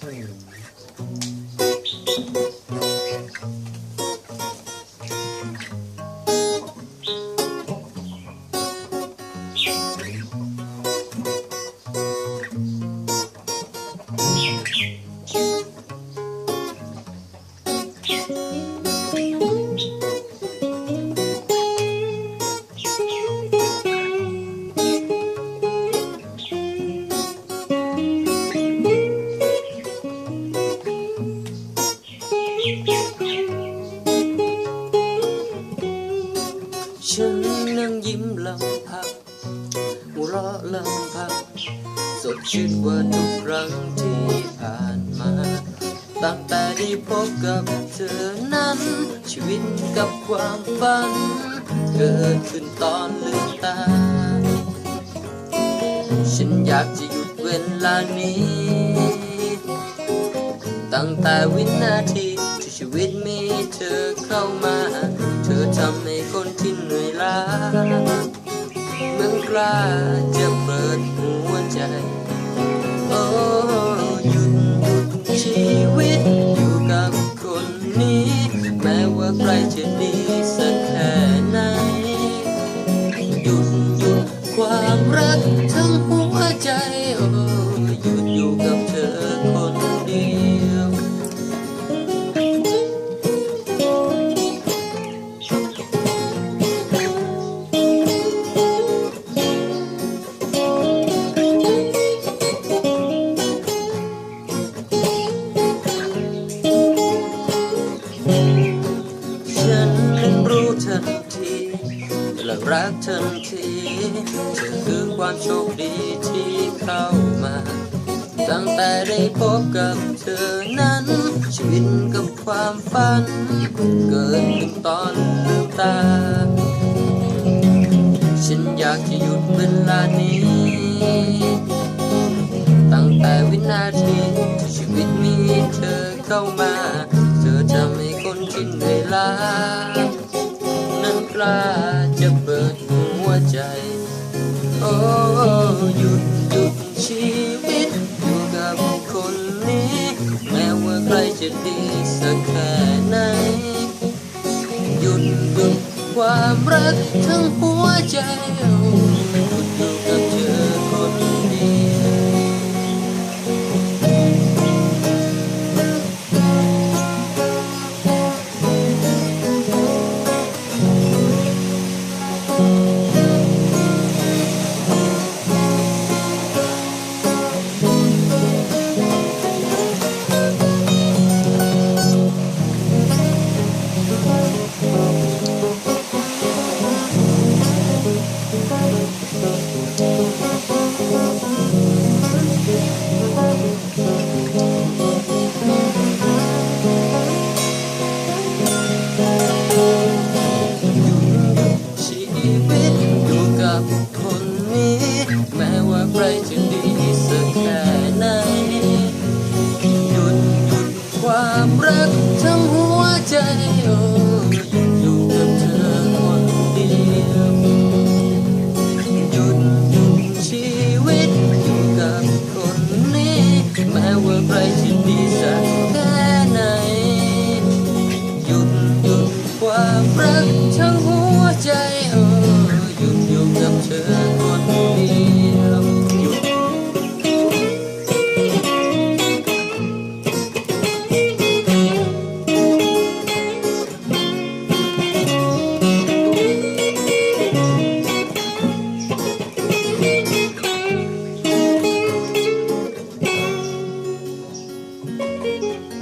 という。 ฉันนั่งยิ้มลำพังหัวเราะลำพังสดชื่นกว่าทุกครั้งที่ผ่านมาตั้งแต่ได้พบกับเธอนั้น ชีวิตกับความฝัน เกิดขึ้นตอนลืมตา ฉันอยากจะหยุดเวลานี้ ตั้งแต่วินาที วิตมีเธอเข้ามา เธอทำให้คนที่เหนื่อยล้าเมื่อกล้าจะเปิดหัวใจ โอ้หยุดหยุดชีวิตอยู่กับคนนี้ แม้ว่าใครจะดี รักทันทีเธอคือความโชคดีที่เข้ามา ตั้งแต่ได้พบกับเธอนั้น ชีวิตกับความฝัน เกิดขึ้นตอนลืมตา ฉันอยากจะหยุดเวลานี้ ตั้งแต่วินาทีที่ชีวิตมีเธอเข้ามา เธอทำให้คนที่เหนื่อยล้านั้นกล้า ใครจะดีสักแค่ไหน หยุดบึงความรักทั้งหัวใจคุณอยู่กเธอคนเดีย ไรจะดีสักแค่ไหน หยุดหยุดความรักทั้งหัวใจโอ้อยู่กับเธอคนเดียวหยุดหยุดชีวิตอยู่กับคนนี้ แม้ว่าใครจะดีสักแค่ไหน หยุดหยุดความรักทั้งหัวใจโอ้หยุดอยู่กับเธอคนเดียว Música